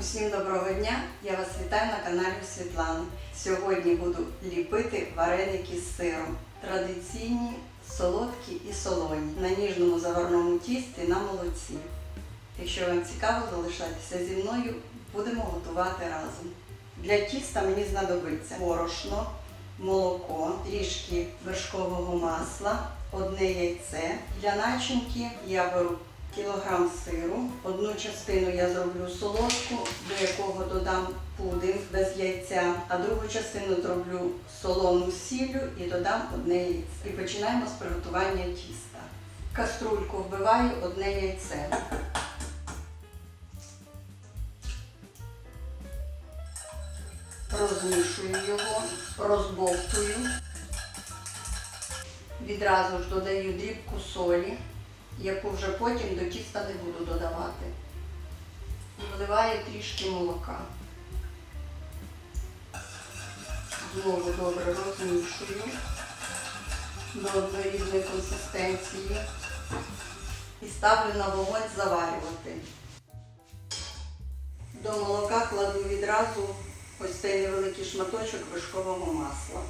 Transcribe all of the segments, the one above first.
Усім доброго дня! Я вас вітаю на каналі Світлани. Сьогодні буду ліпити вареники з сиром. Традиційні, солодкі і солоні на ніжному заварному тісті на молоці. Якщо вам цікаво, залишайтеся зі мною, будемо готувати разом. Для тіста мені знадобиться борошно, молоко, трішки вершкового масла, одне яйце. Для начинки я беру кілограм сиру. Одну частину я зроблю солодку, до якого додам пудинг без яйця, а другу частину зроблю солону сіллю і додам одне яйце. І починаємо з приготування тіста. В каструльку вбиваю одне яйце. Розмішую його, розбовтую. Відразу ж додаю дрібку солі, яку вже потім до тіста не буду додавати. Вливаю трішки молока. Знову добре розмішую до однорідної консистенції і ставлю на вогонь заварювати. До молока кладу відразу ось цей невеликий шматочок вершкового масла.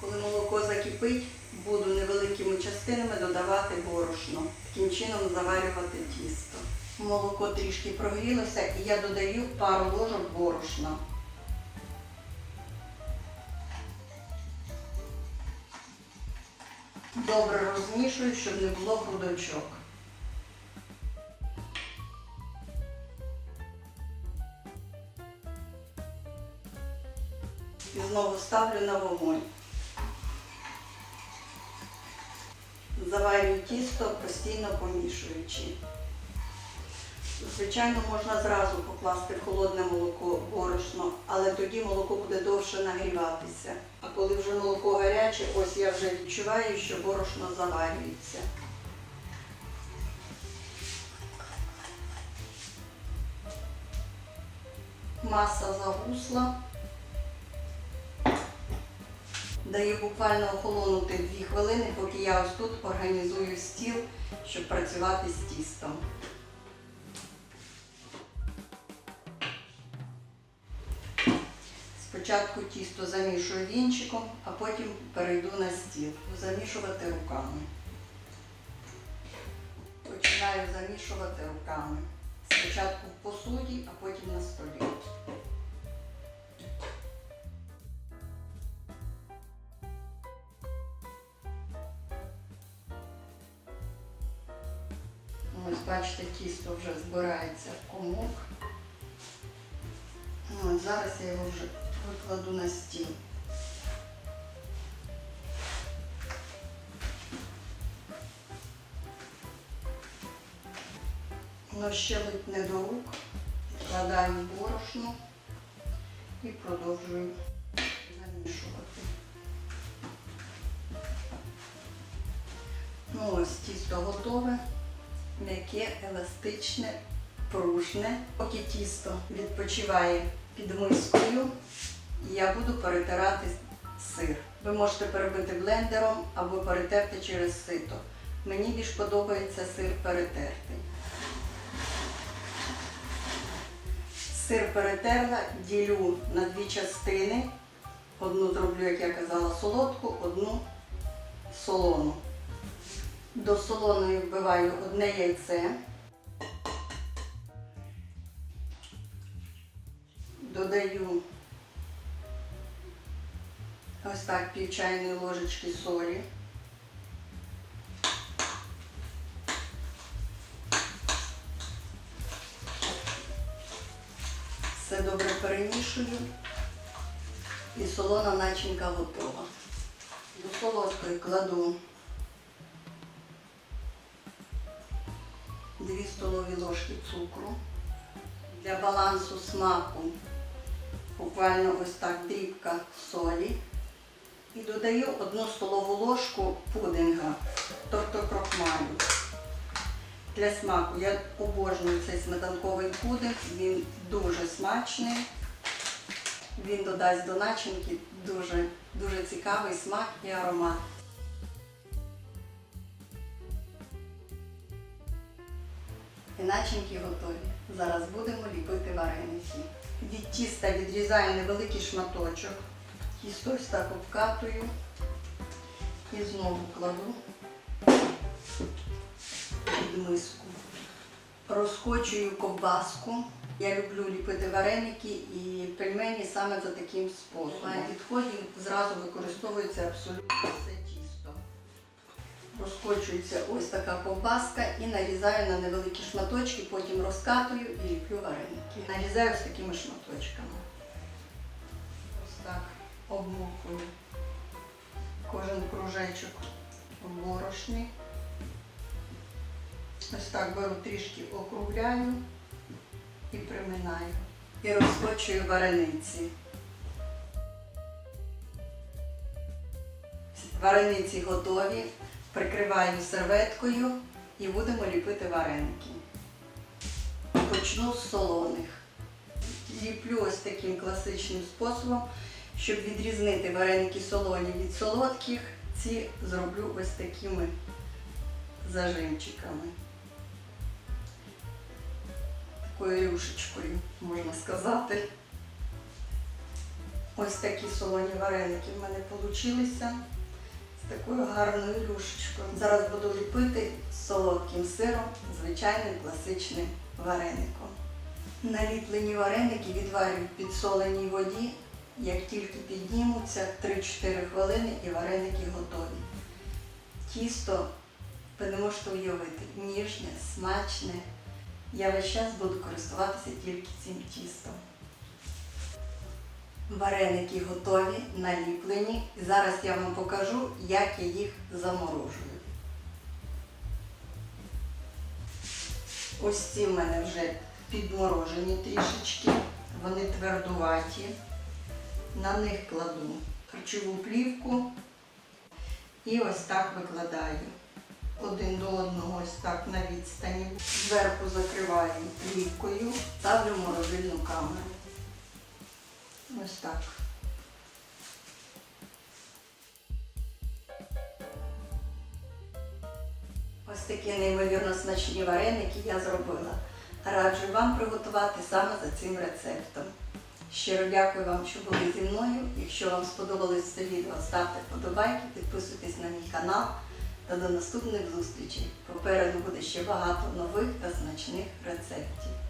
Коли молоко закипить, буду невеликими частинами додавати борошно. Таким чином заварювати тісто. Молоко трішки прогрілося і я додаю пару ложок борошна. Добре розмішую, щоб не було грудочок. І знову ставлю на вогонь. Заварюю тісто, постійно помішуючи. Звичайно, можна зразу покласти холодне молоко борошно, але тоді молоко буде довше нагріватися. А коли вже молоко гаряче, ось я вже відчуваю, що борошно заварюється. Маса загусла. Даю буквально охолонути 2 хвилини, поки я ось тут організую стіл, щоб працювати з тістом. Спочатку тісто замішую вінчиком, а потім перейду на стіл. Замішувати руками. Починаю замішувати руками. Спочатку в посуді, а потім на столі. Бачите, тісто вже збирається в комок. Ну, от зараз я його вже викладу на стіл. Воно щелить не до рук. Вкладаю борошно і продовжую замішувати. Ну ось тісто готове, м'яке, еластичне, пружне. Поки тісто відпочиває під мискою, я буду перетирати сир. Ви можете перебити блендером або перетерти через сито. Мені більш подобається сир перетертий. Сир перетерла, ділю на дві частини. Одну зроблю, як я казала, солодку, одну солону. До солоної вбиваю одне яйце. Додаю ось так пів чайної ложечки солі. Все добре перемішую і солона начинка готова. До солодкої кладу 2 столові ложки цукру. Для балансу смаку буквально ось так дрібка солі. І додаю 1 столову ложку пудинга, тобто крохмалю. Для смаку я обожнюю цей сметанковий пудинг, він дуже смачний. Він додасть до начинки дуже, дуже цікавий смак і аромат. І начинки готові. Зараз будемо ліпити вареники. Від тіста відрізаю невеликий шматочок. Тісто ось так обкатую і знову кладу під миску. Розкочую ковбаску. Я люблю ліпити вареники і пельмені саме за таким способом. На відході зразу використовується абсолютно все. Розкочується ось така ковбаска і нарізаю на невеликі шматочки, потім розкатую і ліплю вареники. Нарізаю ось такими шматочками. Ось так обмокую кожен кружечок в борошні. Ось так беру трішки округляю і приминаю. І розкочую варениці. Варениці готові. Прикриваю серветкою і будемо ліпити вареники. Почну з солоних. Ліплю ось таким класичним способом, щоб відрізнити вареники солоні від солодких, ці зроблю ось такими зажимчиками. Такою рюшечкою, можна сказати. Ось такі солоні вареники в мене вийшли такою гарною рюшечкою. Зараз буду ліпити солодким сиром, звичайним класичним вареником. Наліплені вареники відварюю в підсоленій воді. Як тільки піднімуться 3-4 хвилини і вареники готові. Тісто ви не можете уявити, ніжне, смачне. Я весь час буду користуватися тільки цим тістом. Вареники готові, наліплені. Зараз я вам покажу, як я їх заморожую. Ось ці в мене вже підморожені трішечки, вони твердуваті. На них кладу харчову плівку і ось так викладаю один до одного ось так на відстані. Зверху закриваю плівкою, ставлю морозильну камеру. Ось так. Ось такі неймовірно смачні вареники я зробила. Раджу вам приготувати саме за цим рецептом. Щиро дякую вам, що були зі мною. Якщо вам сподобалось це відео, ставте вподобайки, підписуйтесь на мій канал та до наступних зустрічей. Попереду буде ще багато нових та смачних рецептів.